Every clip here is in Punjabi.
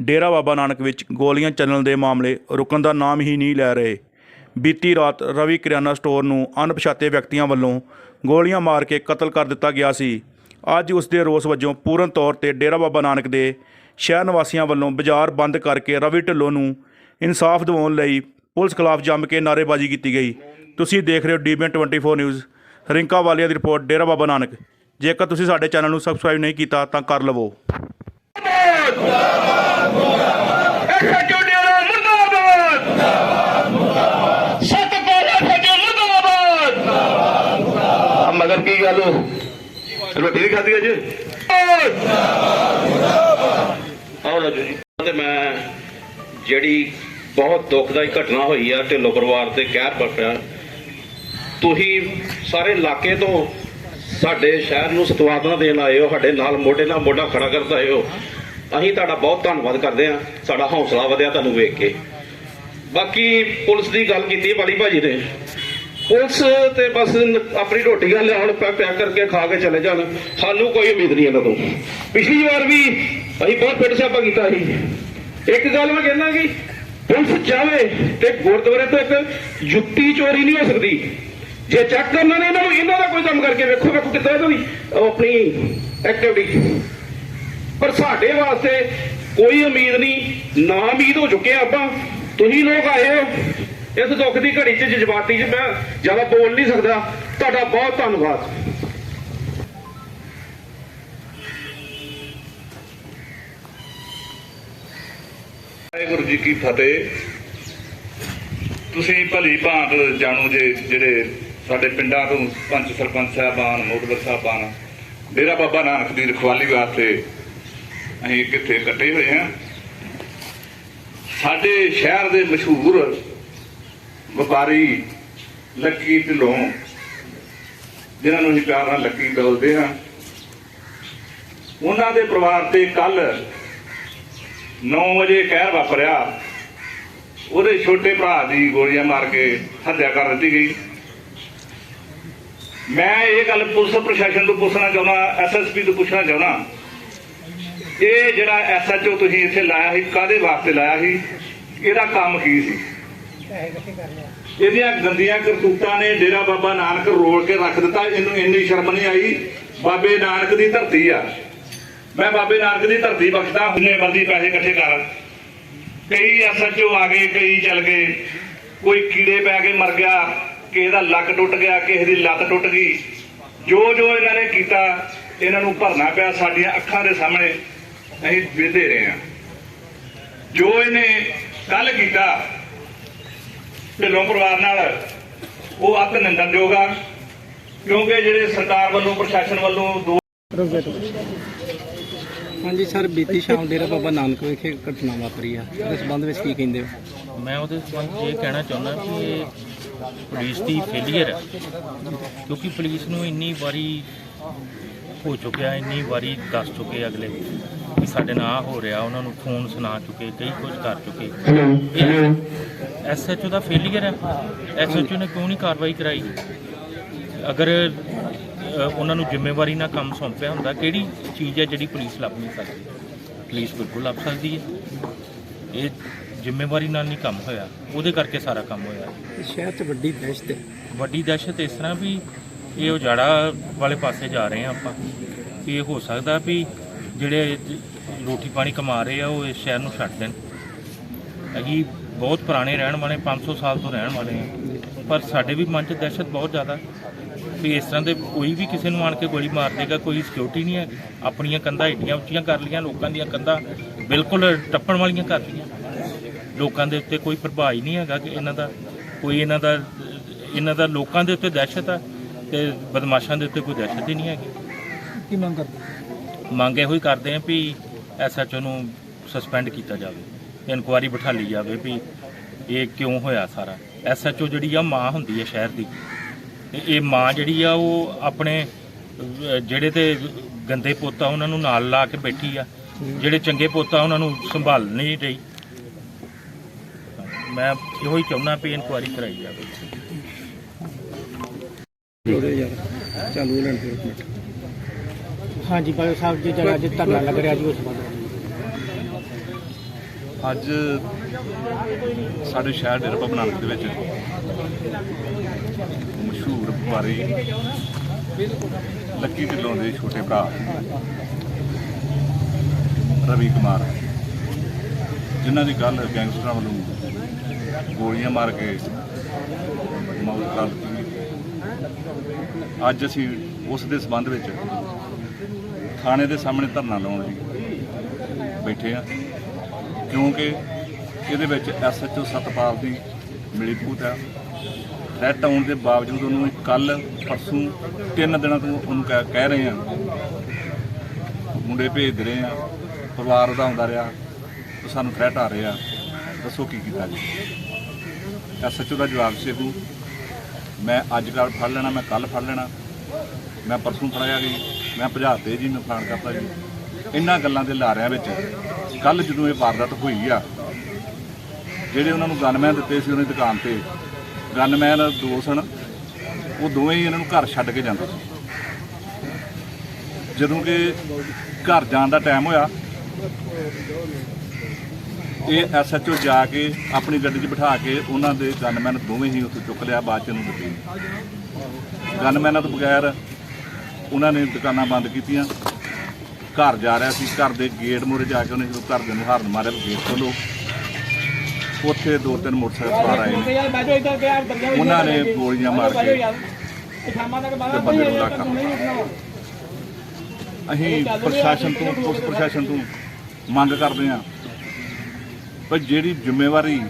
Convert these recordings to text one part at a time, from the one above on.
ਡੇਰਾ ਬਾਬਾ ਨਾਨਕ ਵਿੱਚ ਗੋਲੀਆਂ ਚੱਲਣ ਦੇ ਮਾਮਲੇ ਰੁਕਣ ਦਾ ਨਾਮ ਹੀ ਨਹੀਂ ਲੈ ਰਹੇ। ਬੀਤੀ ਰਾਤ ਰਵੀ ਕਿਰਿਆਨਾ ਸਟੋਰ ਨੂੰ ਅਣਪਛਾਤੇ ਵਿਅਕਤੀਆਂ ਵੱਲੋਂ ਗੋਲੀਆਂ ਮਾਰ ਕੇ ਕਤਲ ਕਰ ਦਿੱਤਾ ਗਿਆ ਸੀ। ਅੱਜ ਉਸ ਦੇ ਰੋਸ ਵਜੋਂ ਪੂਰਨ ਤੌਰ ਤੇ ਡੇਰਾ ਬਾਬਾ ਨਾਨਕ ਦੇ ਸ਼ਹਿਰ ਨਿਵਾਸੀਆਂ ਵੱਲੋਂ ਬਾਜ਼ਾਰ ਬੰਦ ਕਰਕੇ ਰਵੀ ਢਿੱਲੋਂ ਨੂੰ ਇਨਸਾਫ ਦਿਵਾਉਣ ਲਈ ਪੁਲਿਸ ਖਿਲਾਫ ਜੰਮ ਕੇ ਨਾਅਰੇਬਾਜ਼ੀ ਕੀਤੀ ਗਈ। ਤੁਸੀਂ ਦੇਖ ਰਹੇ ਹੋ ਡੀਬੀਐਨ 24 ਨਿਊਜ਼। ਰਿੰਕਾ ਵਾਲੀਆ ਦੀ ਰਿਪੋਰਟ, ਡੇਰਾ ਬਾਬਾ ਨਾਨਕ। ਜੇਕਰ ਤੁਸੀਂ ਸਾਡੇ ਚੈਨਲ ਨੂੰ ਸਬਸਕ੍ਰਾਈਬ ਨਹੀਂ ਕੀਤਾ ਤਾਂ ਕਰ ਲਵੋ। ਮਗਰ ਕੀ ਗੱਲ ਰੋਟੀ ਨਹੀਂ ਖਾਧੀ ਅਜੇ ਆਓ ਰਾਜੂ ਜੀ ਤੇ ਮੈਂ ਜਿਹੜੀ ਬਹੁਤ ਦੁਖਦਾਈ ਘਟਨਾ ਹੋਈ ਆ ਢਿੱਲੋਂ ਪਰਿਵਾਰ ਤੇ ਕਹਿਰ ਬਰਪਿਆ ਤੁਸੀਂ ਸਾਰੇ ਇਲਾਕੇ ਤੋਂ ਸਾਡੇ ਸ਼ਹਿਰ ਨੂੰ ਸਤਵਾਦਨਾ ਦੇਣ ਆਏ ਹੋ ਸਾਡੇ ਨਾਲ ਮੋਢੇ ਨਾਲ ਮੋਢਾ ਖੜਾ ਕਰਨ ਆਏ ਹੋ ਅਸੀਂ ਤੁਹਾਡਾ ਬਹੁਤ ਧੰਨਵਾਦ ਕਰਦੇ ਹਾਂ। ਸਾਡਾ ਹੌਸਲਾ ਵਧਿਆ ਤੁਹਾਨੂੰ ਵੇਖ ਕੇ। ਬਾਕੀ ਪੁਲਿਸ ਦੀ ਗੱਲ ਕੀਤੀ ਬਾਲੀ ਭਾਜੀ ਨੇ। ਪੁਲਿਸ ਤੇ ਬਸ ਆਪਣੀ ਰੋਟੀਆਂ ਲਿਆਉਣ ਪੈ ਪਿਆ ਕਰਕੇ ਖਾ ਕੇ ਚਲੇ ਜਾਣ। ਸਾਨੂੰ ਕੋਈ ਉਮੀਦ ਨਹੀਂ ਇਹਨਾਂ ਤੋਂ। ਪਿਛਲੀ ਵਾਰ ਵੀ ਅਸੀਂ ਬਹੁਤ ਪਿੱਟ ਛਾਪਾ ਕੀਤਾ ਸੀ। ਇੱਕ ਗੱਲ ਮੈਂ ਕਹਿੰਦਾ ਕਿ ਪੁਲਿਸ ਚਾਹਵੇ ਤੇ ਗੁਰਦੁਆਰੇ ਤੋਂ ਇੱਕ ਜੁੱਤੀ ਚੋਰੀ ਨਹੀਂ ਹੋ ਸਕਦੀ। ਜੇ ਚੈੱਕ ਕਰਨਾ ਨੇ ਇਹਨਾਂ ਨੂੰ, ਇਹਨਾਂ ਦਾ ਕੋਈ ਕੰਮ ਕਰਕੇ ਵੇਖੋ ਵੇਖੋ ਕਿੱਦਾਂ ਇਹਨਾਂ ਦੀ ਆਪਣੀ ਐਕਟੀਵਿਟੀ ਪਰ ਸਾਡੇ ਵਾਸਤੇ ਕੋਈ ਉਮੀਦ ਨਹੀਂ, ਨਾ ਉਮੀਦ ਹੋ ਚੁੱਕੇ ਆਪਾਂ। ਤੁਸੀਂ ਲੋਕ ਆਏ ਹੋ, ਇਸ ਦੁੱਖ ਦੀ ਘੜੀ 'ਚ, ਜਜ਼ਬਾਤੀ 'ਚ ਮੈਂ ਜ਼ਿਆਦਾ ਬੋਲ ਨਹੀਂ ਸਕਦਾ। ਤੁਹਾਡਾ ਬਹੁਤ ਧੰਨਵਾਦ। ਵਾਹਿਗੁਰੂ ਜੀ ਕੀ ਫਤਿਹ। ਤੁਸੀਂ ਭਲੀ ਭਾਂਤ ਜਾਣੋ ਜੇ ਜਿਹੜੇ ਸਾਡੇ ਪਿੰਡਾਂ ਤੋਂ ਪੰਚ ਸਰਪੰਚ ਸਾਹਿਬਾਨ ਮੋਦਵਰ ਸਾਹਿਬਾਨ, ਡੇਰਾ ਬਾਬਾ ਨਾਨਕ ਦੀ ਰਖਵਾਲੀ ਵਾਸਤੇ ਅਸੀਂ ਕਿੱਥੇ ਇਕੱਠੇ ਹੋਏ ਹਾਂ। ਸਾਡੇ ਸ਼ਹਿਰ ਦੇ ਮਸ਼ਹੂਰ ਵਪਾਰੀ ਲੱਕੀ ਢਿੱਲੋਂ, ਜਿਨ੍ਹਾਂ ਨੂੰ ਅਸੀਂ ਪਿਆਰ ਨਾਲ ਲੱਕੀ ਬੋਲਦੇ ਹਾਂ, ਉਹਨਾਂ ਦੇ ਪਰਿਵਾਰ ਤੇ ਕੱਲ 9 ਵਜੇ ਕਹਿਰ ਵਾਪਰਿਆ। ਉਹਦੇ ਛੋਟੇ ਭਰਾ ਦੀ ਗੋਲੀਆਂ ਮਾਰ ਕੇ ਹੱਤਿਆ ਕਰ ਦਿੱਤੀ ਗਈ। ਮੈਂ ਇਹ ਗੱਲ ਪੁਲਿਸ ਪ੍ਰਸ਼ਾਸਨ ਤੋਂ ਪੁੱਛਣਾ ਚਾਹੁੰਦਾ ਐਸਐਸਪੀ ਤੋਂ ਪੁੱਛਣਾ ਚਾਹੁੰਦਾ ਇਹ ਜਿਹੜਾ ਐਸਐਚਓ ਤੁਸੀਂ ਇੱਥੇ ਲਾਇਆ ਸੀ ਕਾਦੇ ਵਾਸਤੇ ਲਾਇਆ ਸੀ? ਇਹਦਾ ਕੰਮ ਕੀ ਸੀ? ਇਹਦੀਆਂ ਗੰਦੀਆਂ ਕਰਤੂਤਾਂ ਨੇ ਡੇਰਾ ਬਾਬਾ ਨਾਨਕ ਰੋਲ ਕੇ ਰੱਖ ਦਿੱਤਾ। ਇਹਨੂੰ ਇੰਨੀ ਸ਼ਰਮ ਨਹੀਂ ਆਈ। ਬਾਬੇ ਨਾਨਕ ਦੀ ਧਰਤੀ ਆ। ਮੈਂ ਬਾਬੇ ਨਾਨਕ ਦੀ ਧਰਤੀ ਬਖਸ਼ਦਾ ਹੁੰਨੇ ਬੰਦੀ ਪੈਸੇ ਇਕੱਠੇ ਕਰ। ਕਈ ਐਸਐਚਓ ਆ ਗਏ, ਕਈ ਚੱਲ ਗਏ। ਕੋਈ ਕੀੜੇ ਪੈ ਕੇ ਮਰ ਗਿਆ, ਕਿਸੇ ਦਾ ਲੱਕ ਟੁੱਟ ਗਿਆ, ਕਿਸੇ ਦੀ ਲੱਤ ਟੁੱਟ ਗਈ। ਜੋ ਜੋ ਇਹਨਾਂ ਨੇ ਕੀਤਾ, ਇਹਨਾਂ ਨੂੰ ਭਰਨਾ ਪਿਆ ਸਾਡੀਆਂ ਅੱਖਾਂ ਦੇ ਸਾਹਮਣੇ। ਅਸੀਂ ਵੇਖਦੇ ਰਹੇ ਹਾਂ। ਜੋ ਇਹਨੇ ਕੱਲ ਕੀਤਾ ਢਿੱਲੋਂ ਪਰਿਵਾਰ ਨਾਲ ਉਹ ਅੱਤ ਨਿੰਦਣਯੋਗ ਆ ਕਿਉਂਕਿ ਜਿਹੜੇ ਸਰਕਾਰ ਵੱਲੋਂ ਪ੍ਰਸ਼ਾਸਨ ਵੱਲੋਂ ਦੋ ਹਾਂਜੀ ਸਰ ਬੀਤੀ ਸ਼ਾਮ ਡੇਰਾ ਬਾਬਾ ਨਾਨਕ ਵਿਖੇ ਘਟਨਾ ਵਾਪਰੀ ਆ। ਇਸ ਸੰਬੰਧ ਵਿੱਚ ਕੀ ਕਹਿੰਦੇ ਹੋ? ਮੈਂ ਉਹਦੇ ਸੰਬੰਧ ਇਹ ਕਹਿਣਾ ਚਾਹੁੰਦਾ ਕਿ ਇਹ ਪੁਲਿਸ ਦੀ ਫੇਲੀਅਰ ਹੈ ਕਿਉਂਕਿ ਪੁਲਿਸ ਨੂੰ ਇੰਨੀ ਵਾਰੀ ਹੋ ਚੁੱਕਿਆ ਇੰਨੀ ਵਾਰੀ ਦੱਸ ਚੁੱਕੇ ਅਗਲੇ। ਸਾਡੇ ਨਾਲ ਆਹ ਹੋ ਰਿਹਾ ਉਹਨਾਂ ਨੂੰ ਫੋਨ ਸੁਣਾ ਚੁੱਕੇ ਕਈ ਕੁਝ ਕਰ ਚੁੱਕੇ। ਐਸਐਚਓ ਦਾ ਫੇਲੀਅਰ ਹੈ। ਐਸਐਚਓ ਨੇ ਕਿਉਂ ਨਹੀਂ ਕਾਰਵਾਈ ਕਰਾਈ? ਅਗਰ ਅ, ਉਹਨਾਂ ਨੂੰ ਜ਼ਿੰਮੇਵਾਰੀ ਨਾਲ ਕੰਮ ਸੌਂਪਿਆ ਹੁੰਦਾ ਕਿਹੜੀ ਚੀਜ਼ ਹੈ ਜਿਹੜੀ ਪੁਲਿਸ ਲੱਭ ਨਹੀਂ ਸਕਦੀ? ਪੁਲਿਸ ਬਿਲਕੁਲ ਲੱਭ ਸਕਦੀ ਹੈ। ਇਹ ਜ਼ਿੰਮੇਵਾਰੀ ਨਾਲ ਨਹੀਂ ਕੰਮ ਹੋਇਆ। ਉਹਦੇ ਕਰਕੇ ਸਾਰਾ ਕੰਮ ਹੋਇਆ। ਸ਼ਹਿਰ 'ਚ ਵੱਡੀ ਦਹਿਸ਼ਤ ਹੈ। ਵੱਡੀ ਦਹਿਸ਼ਤ ਇਸ ਤਰ੍ਹਾਂ ਵੀ ਇਹ ਉਜਾੜਾ ਵਾਲੇ ਪਾਸੇ ਜਾ ਰਹੇ ਆ ਆਪਾਂ ਵੀ ਇਹ ਹੋ ਸਕਦਾ ਵੀ ਜਿਹੜੇ ਰੋਟੀ ਪਾਣੀ ਕਮਾ ਰਹੇ ਆ ਉਹ ਇਸ ਸ਼ਹਿਰ ਨੂੰ ਛੱਡ ਦੇਣ। ਅਸੀਂ ਬਹੁਤ ਪੁਰਾਣੇ ਰਹਿਣ ਵਾਲੇ 500 ਸਾਲ ਤੋਂ ਰਹਿਣ ਵਾਲੇ ਆ। ਪਰ ਸਾਡੇ ਵੀ ਮਨ 'ਚ ਦਹਿਸ਼ਤ ਬਹੁਤ ਜ਼ਿਆਦਾ ਵੀ ਇਸ ਤਰ੍ਹਾਂ ਦੇ ਕੋਈ ਵੀ ਕਿਸੇ ਨੂੰ ਆਣ ਕੇ ਗੋਲੀ ਮਾਰ ਦੇਗਾ ਕੋਈ ਸਿਕਿਉਰਿਟੀ ਨਹੀਂ ਹੈ ਆਪਣੀਆਂ ਕੰਧਾਂ ਏਡੀਆਂ ਉੱਚੀਆਂ ਕਰ ਲੀਆਂ ਲੋਕਾਂ ਦੀਆਂ ਕੰਧਾਂ ਬਿਲਕੁਲ ਟੱਪਣ ਵਾਲੀਆਂ ਕਰ ਲੀਆਂ ਲੋਕਾਂ ਦੇ ਉੱਤੇ ਕੋਈ ਪ੍ਰਭਾਵ ਹੀ ਨਹੀਂ ਹੈਗਾ ਕਿ ਇਹਨਾਂ ਦਾ ਕੋਈ ਇਹਨਾਂ ਦਾ ਇਹਨਾਂ ਦਾ ਲੋਕਾਂ ਦੇ ਉੱਤੇ ਦਹਿਸ਼ਤ ਆ ਤੇ ਬਦਮਾਸ਼ਾਂ ਦੇ ਉੱਤੇ ਕੋਈ ਦਹਿਸ਼ਤ ਹੀ ਨਹੀਂ ਹੈਗੀ। ਕੀ ਮੰਗ ਕਰਦੇ? ਮੰਗ ਇਹੋ ਹੀ ਕਰਦੇ ਆ ਵੀ ਐਸਐਚਓ ਨੂੰ ਸਸਪੈਂਡ ਕੀਤਾ ਜਾਵੇ ਇਨਕੁਆਰੀ ਬਿਠਾਲੀ ਜਾਵੇ ਵੀ ਇਹ ਕਿਉਂ ਹੋਇਆ ਸਾਰਾ। ਐਸਐਚਓ ਜਿਹੜੀ ਆ, ਮਾਂ ਹੁੰਦੀ ਹੈ ਸ਼ਹਿਰ ਦੀ। ਤੇ ਇਹ ਮਾਂ ਜਿਹੜੀ ਆ, ਉਹ ਆਪਣੇ ਜਿਹੜੇ ਤੇ ਗੰਦੇ ਪੋਤਾ ਉਹਨਾਂ ਨੂੰ ਨਾਲ ਲਾ ਕੇ ਬੈਠੀ ਆ, ਜਿਹੜੇ ਚੰਗੇ ਪੋਤਾ ਉਹਨਾਂ ਨੂੰ ਸੰਭਾਲ ਨਹੀਂ ਰਹੀ। ਮੈਂ ਇਹੋ ਹੀ ਚਾਹੁੰਦਾ ਵੀ ਇਨਕੁਆਰੀ ਕਰਾਈ ਜਾਵੇ। ਉਹਦੇ ਲੈਣ ਦੇ ਹਾਂਜੀ ਬਾਈ ਸਾਹਿਬ ਜੀ, ਜਿਹੜਾ ਅੱਜ ਧਰਨਾ ਲੱਗ ਰਿਹਾ ਜੀ, ਉਸ ਬਾਰੇ। ਅੱਜ ਸਾਡੇ ਸ਼ਹਿਰ ਡੇਰਾ ਬਾਬਾ ਨਾਨਕ ਦੇ ਵਿੱਚ ਮਸ਼ਹੂਰ ਵਪਾਰੀ ਲੱਕੀ ਢਿੱਲੋਂ ਦੇ ਛੋਟੇ ਭਰਾ ਰਵੀ ਕੁਮਾਰ, ਜਿਨ੍ਹਾਂ ਦੀ ਗੱਲ ਗੈਂਗਸਟਰਾਂ ਵੱਲੋਂ ਗੋਲੀਆਂ ਮਾਰ ਕੇ ਮੌਤ ਕਰ ਅੱਜ ਅਸੀਂ ਉਸ ਦੇ ਸਬੰਧ ਵਿੱਚ ਥਾਣੇ ਦੇ ਸਾਹਮਣੇ ਧਰਨਾ ਲਾਉਣ ਲਈ ਬੈਠੇ ਆ ਕਿਉਂਕਿ ਇਹਦੇ ਵਿੱਚ ਐਸਐਚਓ ਸਤਪਾਲ ਦੀ ਮਿਲੀਭੂਤ ਹੈ। ਥ੍ਰੈਟ ਆਉਣ ਦੇ ਬਾਵਜੂਦ ਉਹਨੂੰ ਕੱਲ ਪਰਸੋਂ ਤਿੰਨ ਦਿਨਾਂ ਤੋਂ ਉਹਨੂੰ ਕਹਿ ਕਹਿ ਰਹੇ ਆ ਮੁੰਡੇ ਭੇਜ ਰਹੇ ਆ ਪਰਿਵਾਰ ਦਾ ਆਉਂਦਾ ਰਿਹਾ ਉਹ ਸਾਨੂੰ ਥ੍ਰੈਟ ਆ ਰਿਹਾ। ਦੱਸੋ ਕੀ ਕੀਤਾ ਜੀ ਐਸਐਚਓ ਦਾ ਜਵਾਬ ਸੀ ਤੂੰ ਮੈਂ ਅੱਜ ਕੱਲ੍ਹ ਫੜ ਲੈਣਾ, ਮੈਂ ਕੱਲ ਫੜ ਲੈਣਾ। ਮੈਂ ਪਰਸੋਂ ਫੜਾਇਆ ਜੀ, ਮੈਂ ਭਜਾਤੇ ਜੀ, ਮੈਂ ਫਲਾਣ ਕਰਤਾ ਜੀ। ਇਹਨਾਂ ਗੱਲਾਂ ਦੇ ਲਾਰਿਆਂ ਵਿੱਚ ਕੱਲ ਜਦੋਂ ਇਹ ਵਾਰਦਾਤ ਹੋਈ ਆ, ਜਿਹੜੇ ਉਹਨਾਂ ਨੂੰ ਗਨਮੈਨ ਦਿੱਤੇ ਸੀ ਉਹਨਾਂ ਦੀ ਦੁਕਾਨ ਤੇ ਗਨਮੈਨ ਦੋ ਸਨ ਉਹ ਦੋਵੇਂ ਹੀ ਇਹਨਾਂ ਨੂੰ ਘਰ ਛੱਡ ਕੇ ਜਾਂਦੇ ਸੀ। ਜਦੋਂ ਕਿ ਘਰ ਜਾਣ ਦਾ ਟਾਈਮ ਹੋਇਆ ਇਹ ਐਸਐਚਓ ਜਾ ਕੇ ਆਪਣੀ ਗੱਡੀ 'ਚ ਬਿਠਾ ਕੇ ਉਹਨਾਂ ਦੇ ਗਨਮੈਨ ਦੋਵੇਂ ਹੀ ਉੱਥੇ ਚੁੱਕ ਲਿਆ, ਬਾਅਦ ਚ ਇਹਨੂੰ ਦਿੱਤੇ। ਗਨਮੈਨਾਂ ਤੋਂ ਬਗੈਰ ਉਹਨਾਂ ਨੇ ਦੁਕਾਨਾਂ ਬੰਦ ਕੀਤੀਆਂ। ਘਰ ਜਾ ਰਿਹਾ ਸੀ, ਘਰ ਦੇ ਗੇਟ ਮੂਹਰੇ ਜਾ ਕੇ ਉਹਨੇ ਜਦੋਂ ਘਰ ਦੇ ਨੂੰ ਹਾਰਨ ਮਾਰਿਆ ਵੀ ਗੇਟ ਖੋਲੋ ਉੱਥੇ ਦੋ ਤਿੰਨ ਮੋਟਰਸਾਈਕਲ ਸਵਾਰ ਆਏ ਨੇ। ਉਹਨਾਂ ਨੇ ਗੋਲੀਆਂ ਮਾਰ ਕੇ ਤੇ ਬੰਦੇ ਨੂੰ ਰੱਖਾ ਅਸੀਂ ਪ੍ਰਸ਼ਾਸਨ ਤੋਂ, ਪੁਲਿਸ ਪ੍ਰਸ਼ਾਸਨ ਤੋਂ ਮੰਗ ਕਰਦੇ ਹਾਂ ਪਰ ਜਿਹੜੀ ਜ਼ਿੰਮੇਵਾਰੀ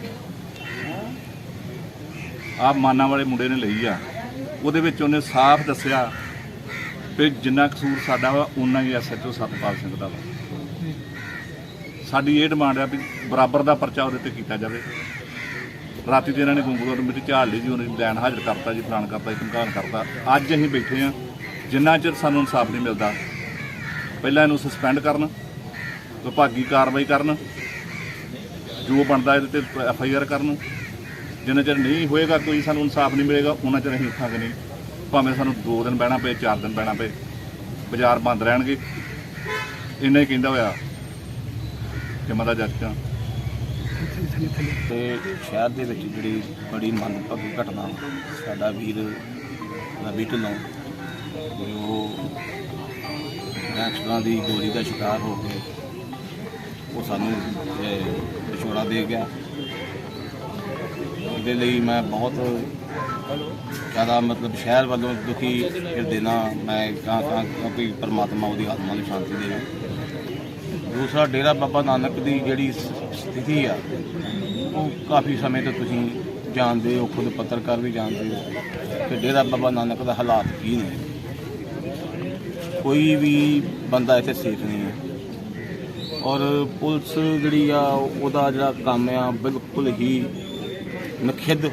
ਆ ਮਾਨਾਂ ਵਾਲੇ ਮੁੰਡੇ ਨੇ ਲਈ ਆ, ਉਹਦੇ ਵਿੱਚ ਉਹਨੇ ਸਾਫ਼ ਦੱਸਿਆ ਕਿ ਜਿੰਨਾ ਕਸੂਰ ਸਾਡਾ ਵਾ ਉਨਾ ਹੀ ਐਸਐਚਓ ਸਤਪਾਲ ਸਿੰਘ ਦਾ ਵਾ। ਸਾਡੀ ਇਹ ਡਿਮਾਂਡ ਆ ਵੀ ਬਰਾਬਰ ਦਾ ਪਰਚਾ ਉਹਦੇ ਤੇ ਕੀਤਾ ਜਾਵੇ। ਰਾਤੀ ਤੇ ਇਹਨਾਂ ਨੇ ਗੁੰਗੂਰ ਨੂੰ ਮਿੱਟੀ ਝਾੜ ਲਈ ਜੀ, ਉਹਨੇ ਲੈਣ ਹਾਜ਼ਰ ਕਰਤਾ ਜੀ ਫਲਾਨ ਕਰਤਾ ਜੀ ਧਮਕਾਣ ਕਰਤਾ। ਅੱਜ ਅਸੀਂ ਬੈਠੇ ਆ, ਜਿੰਨਾ ਚਿਰ ਸਾਨੂੰ ਇਨਸਾਫ ਨਹੀਂ ਮਿਲਦਾ, ਪਹਿਲਾਂ ਇਹਨੂੰ ਸਸਪੈਂਡ ਕਰਨ, ਵਿਭਾਗੀ ਕਾਰਵਾਈ ਕਰਨ ਜੋ ਬਣਦਾ ਇਹਦੇ ਤੇ ਐਫ ਆਈ ਆਰ ਕਰਨ ਜਿੰਨਾ ਚਿਰ ਨਹੀਂ ਹੋਏਗਾ, ਕੋਈ ਸਾਨੂੰ ਇਨਸਾਫ ਨਹੀਂ ਮਿਲੇਗਾ, ਉਹਨਾਂ ਚਿਰ ਅਸੀਂ ਉੱਠਾਂਗੇ ਨਹੀਂ। ਭਾਵੇਂ ਸਾਨੂੰ 2 ਦਿਨ ਬਹਿਣਾ ਪਏ 4 ਦਿਨ ਬਹਿਣਾ ਪਏ, ਬਾਜ਼ਾਰ ਬੰਦ ਰਹਿਣਗੇ। ਇੰਨਾ ਹੀ ਕਹਿੰਦਾ ਹੋਇਆ। ਕਿ ਦਾ ਜੱਜਾਂ ਤੇ। ਸ਼ਹਿਰ ਦੇ ਵਿੱਚ ਜਿਹੜੀ ਬੜੀ ਮੰਦਭਾਗੀ ਘਟਨਾ ਸਾਡਾ ਵੀਰ ਰਵੀ ਢਿੱਲੋਂ ਜੋ ਗੈਂਗਸਟਰਾਂ ਦੀ ਗੋਲੀ ਦਾ ਸ਼ਿਕਾਰ ਹੋ ਕੇ ਉਹ ਸਾਨੂੰ ਇਹ, ਵਿਛੋੜਾ ਦੇ ਗਿਆ। ਇਹਦੇ ਲਈ ਮੈਂ ਬਹੁਤ ਜ਼ਿਆਦਾ ਮਤਲਬ ਸ਼ਹਿਰ ਵੱਲੋਂ ਦੁਖੀ ਹਿਰਦੇ ਨਾਲ ਮੈਂ ਕਹਾਂ ਕਹਾਂ ਕਿ ਪਰਮਾਤਮਾ ਉਹਦੀ ਆਤਮਾ ਨੂੰ ਸ਼ਾਂਤੀ ਦੇਵੇ। ਦੂਸਰਾ ਡੇਰਾ ਬਾਬਾ ਨਾਨਕ ਦੀ ਜਿਹੜੀ ਸਥਿਤੀ ਆ ਉਹ ਕਾਫੀ ਸਮੇਂ ਤੋਂ ਤੁਸੀਂ ਜਾਣਦੇ ਹੋ ਖੁਦ ਪੱਤਰਕਾਰ ਵੀ ਜਾਣਦੇ ਹੋ ਕਿ ਡੇਰਾ ਬਾਬਾ ਨਾਨਕ ਦਾ ਹਾਲਾਤ ਕੀ ਨੇ। ਕੋਈ ਵੀ ਬੰਦਾ ਇੱਥੇ ਸੇਫ ਨਹੀਂ ਹੈ। ਔਰ ਪੁਲਿਸ ਜਿਹੜੀ ਆ, ਉਹਦਾ ਜਿਹੜਾ ਕੰਮ ਆ, ਬਿਲਕੁਲ ਹੀ ਨਖਿੱਧ।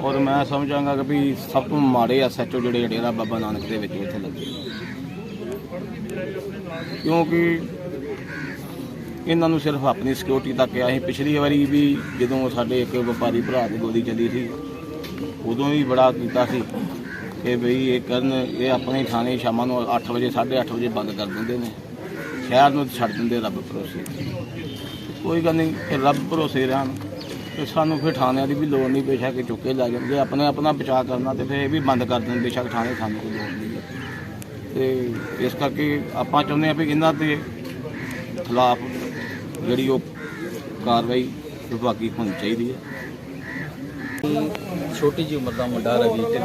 ਔਰ ਮੈਂ ਸਮਝਾਂਗਾ ਕਿ ਵੀ ਸਭ ਤੋਂ ਮਾੜੇ ਐਸਐਚਓ ਜਿਹੜੇ ਡੇਰਾ ਬਾਬਾ ਨਾਨਕ ਦੇ ਵਿੱਚ ਇੱਥੇ ਲੱਗੇ। ਕਿਉਂਕਿ ਇਹਨਾਂ ਨੂੰ ਸਿਰਫ ਆਪਣੀ ਸਿਕਿਉਰਿਟੀ ਤੱਕ ਆ। ਅਸੀਂ ਪਿਛਲੀ ਵਾਰੀ ਵੀ ਜਦੋਂ ਸਾਡੇ ਇੱਕ ਵਪਾਰੀ ਭਰਾ ਦੀ ਗੋਲੀ ਚੱਲੀ ਸੀ, ਉਦੋਂ ਵੀ ਬੜਾ ਕੀਤਾ ਸੀ ਕਿ ਬਈ ਇਹ ਕਰਨ, ਇਹ ਆਪਣੇ ਥਾਣੇ ਸ਼ਾਮਾਂ ਨੂੰ 8 ਵਜੇ 8:30 ਵਜੇ ਬੰਦ ਕਰ ਦਿੰਦੇ ਨੇ। ਸ਼ਹਿਰ ਨੂੰ ਛੱਡ ਦਿੰਦੇ ਰੱਬ ਭਰੋਸੇ। ਕੋਈ ਗੱਲ ਨਹੀਂ ਇਹ ਰੱਬ ਭਰੋਸੇ ਰਹਿਣ। ਤੇ ਸਾਨੂੰ ਫਿਰ ਥਾਣਿਆਂ ਦੀ ਵੀ ਲੋੜ ਨਹੀਂ, ਬੇਸ਼ੱਕ ਇਹ ਚੁੱਕ ਲੈ ਜਾਣਗੇ। ਆਪਣੇ ਆਪਣਾ ਬਚਾਅ ਕਰਨਾ ਤੇ ਫਿਰ ਇਹ ਵੀ ਬੰਦ ਕਰ ਦੇਣ, ਬੇਸ਼ੱਕ ਥਾਣੇ ਸਾਨੂੰ ਕੋਈ ਲੋੜ ਨਹੀਂ ਹੈ। ਤੇ ਇਸ ਕਰਕੇ ਆਪਾਂ ਚਾਹੁੰਦੇ ਹਾਂ ਵੀ ਇਹਨਾਂ ਦੇ ਖਿਲਾਫ ਜਿਹੜੀ ਉਹ ਕਾਰਵਾਈ ਵਿਭਾਗੀ ਹੋਣੀ ਚਾਹੀਦੀ ਹੈ। ਛੋਟੀ ਜਿਹੀ ਉਮਰ ਦਾ ਮੁੰਡਾ ਰਵੀ ਤੇ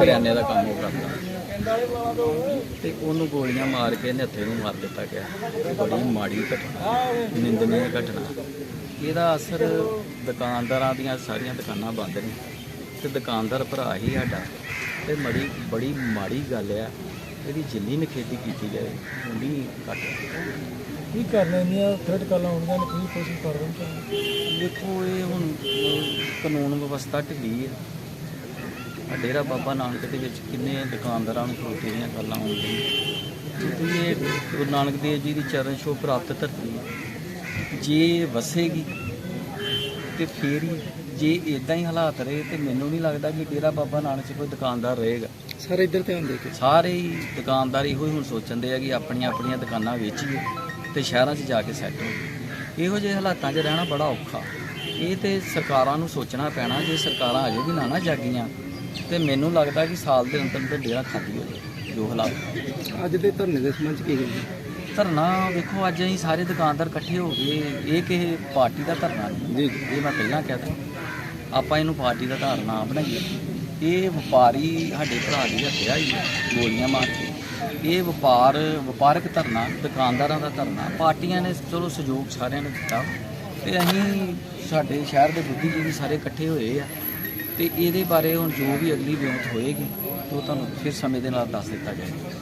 ਕਰਿਆਨੇ ਦਾ ਕੰਮ ਉਹ ਕਰਦਾ। ਤੇ ਉਹਨੂੰ ਗੋਲੀਆਂ ਮਾਰ ਕੇ ਨਿਹੱਥੇ ਨੂੰ ਮਾਰ ਦਿੱਤਾ ਗਿਆ। ਬੜੀ ਮਾੜੀ ਘਟਨਾ ਨਿੰਦਨੀय ਘਟਨਾ। ਇਹਦਾ ਅਸਰ ਦੁਕਾਨਦਾਰਾਂ ਦੀਆਂ ਸਾਰੀਆਂ ਦੁਕਾਨਾਂ ਬੰਦ ਨੇ ਤੇ ਦੁਕਾਨਦਾਰ ਭਰਾ ਹੀ ਸਾਡਾ। ਤੇ ਬੜੀ ਬੜੀ ਮਾੜੀ ਗੱਲ ਆ ਇਹਦੀ ਜਿੰਨੀ ਨਖੇਦੀ ਕੀਤੀ ਜਾਏ ਉਨੀ ਘੱਟ। ਕੀ ਕਰਨਾ ਇੰਨੀਆਂ ਥ੍ਰੈਡ ਕਾਲਾਂ ਆਉਂਦੀਆਂ ਨੇ ਕੀ ਕੋਸ਼ਿਸ਼ ਕਰ ਰਹੇ ਹੋ ਦੇਖੋ ਇਹ ਹੁਣ ਕਾਨੂੰਨ ਵਿਵਸਥਾ ਢਿੱਲੀ ਹੈ ਆ ਡੇਰਾ ਬਾਬਾ ਨਾਨਕ ਦੇ ਵਿੱਚ ਕਿੰਨੇ ਦੁਕਾਨਦਾਰਾਂ ਨੂੰ ਖਲੋਤੇ ਦੀਆਂ ਗੱਲਾਂ ਆਉਂਦੀਆਂ ਕਿਉਂਕਿ ਇਹ ਗੁਰੂ ਨਾਨਕ ਦੇਵ ਜੀ ਦੀ ਚਰਨ ਛੋਹ ਪ੍ਰਾਪਤ ਧਰਤੀ ਹੈ। ਜੇ ਵਸੇਗੀ ਤੇ ਫੇਰ ਹੀ ਜੇ ਇਦਾਂ ਹੀ ਹਾਲਾਤ ਰਹੇ ਤੇ ਮੈਨੂੰ ਨਹੀਂ ਲੱਗਦਾ ਕਿ ਡੇਰਾ ਬਾਬਾ ਨਾਨਕ 'ਚ ਕੋਈ ਦੁਕਾਨਦਾਰ ਰਹੇਗਾ। ਸਾਰੇ ਇੱਧਰ ਧਿਆਨ ਦੇ ਕੇ। ਸਾਰੇ ਹੀ ਦੁਕਾਨਦਾਰ ਇਹੋ ਹੀ ਹੁਣ ਸੋਚਣ ਦੇ ਆ ਕਿ ਆਪਣੀਆਂ ਆਪਣੀਆਂ ਦੁਕਾਨਾਂ ਵੇਚੀਏ ਤੇ ਸ਼ਹਿਰਾਂ 'ਚ ਜਾ ਕੇ ਸੈੱਟ ਹੋਈਏ। ਇਹੋ ਜਿਹੇ ਹਾਲਾਤਾਂ 'ਚ ਰਹਿਣਾ ਬੜਾ ਔਖਾ। ਇਹ ਤੇ ਸਰਕਾਰਾਂ ਨੂੰ ਸੋਚਣਾ ਪੈਣਾ ਜੇ ਸਰਕਾਰਾਂ ਅਜੇ ਵੀ ਨਾ ਨਾ ਜਾਗੀਆਂ ਤੇ ਮੈਨੂੰ ਲੱਗਦਾ ਕਿ ਸਾਲ ਦੇ ਅੰਦਰ ਅੰਦਰ ਡੇਰਾ ਖਾਲੀ ਹੋ ਜਾਏ ਜੋ ਹਾਲਾਤ। ਅੱਜ ਦੇ ਧਰਨੇ ਦੇ ਸੰਬੰਧ ਕੀ ਹੈ ਧਰਨਾ ਵੇਖੋ ਅੱਜ ਅਸੀਂ ਸਾਰੇ ਦੁਕਾਨਦਾਰ ਇਕੱਠੇ ਹੋ ਗਏ ਇਹ ਕਿਸੇ ਪਾਰਟੀ ਦਾ ਧਰਨਾ ਨਹੀਂ। ਜੀ। ਇਹ ਮੈਂ ਪਹਿਲਾਂ ਕਹਿ ਤਾ ਆਪਾਂ ਇਹਨੂੰ ਪਾਰਟੀ ਦਾ ਧਾਰਨਾ ਬਣਾਈਏ। ਇਹ ਵਪਾਰੀ ਸਾਡੇ ਭਰਾ ਦੀ ਹੱਤਿਆ ਹੀ ਹੈ ਗੋਲੀਆਂ ਮਾਰ ਕੇ। ਇਹ ਵਪਾਰ ਵਪਾਰਕ ਧਰਨਾ ਦੁਕਾਨਦਾਰਾਂ ਦਾ ਧਰਨਾ। ਪਾਰਟੀਆਂ ਨੇ ਚਲੋ ਸਹਿਯੋਗ ਸਾਰਿਆਂ ਨੇ ਦਿੱਤਾ। ਤੇ ਅਸੀਂ ਸਾਡੇ ਸ਼ਹਿਰ ਦੇ ਬੁੱਧੀਜੀਵੀ ਸਾਰੇ ਇਕੱਠੇ ਹੋਏ ਆ। ਤੇ ਇਹਦੇ ਬਾਰੇ ਹੁਣ ਜੋ ਵੀ ਅਗਲੀ ਵਿਉਂਤ ਹੋਏਗੀ, ਉਹ ਤੁਹਾਨੂੰ ਫਿਰ ਸਮੇਂ ਦੇ ਨਾਲ ਦੱਸ ਦਿੱਤਾ ਜਾਏਗਾ।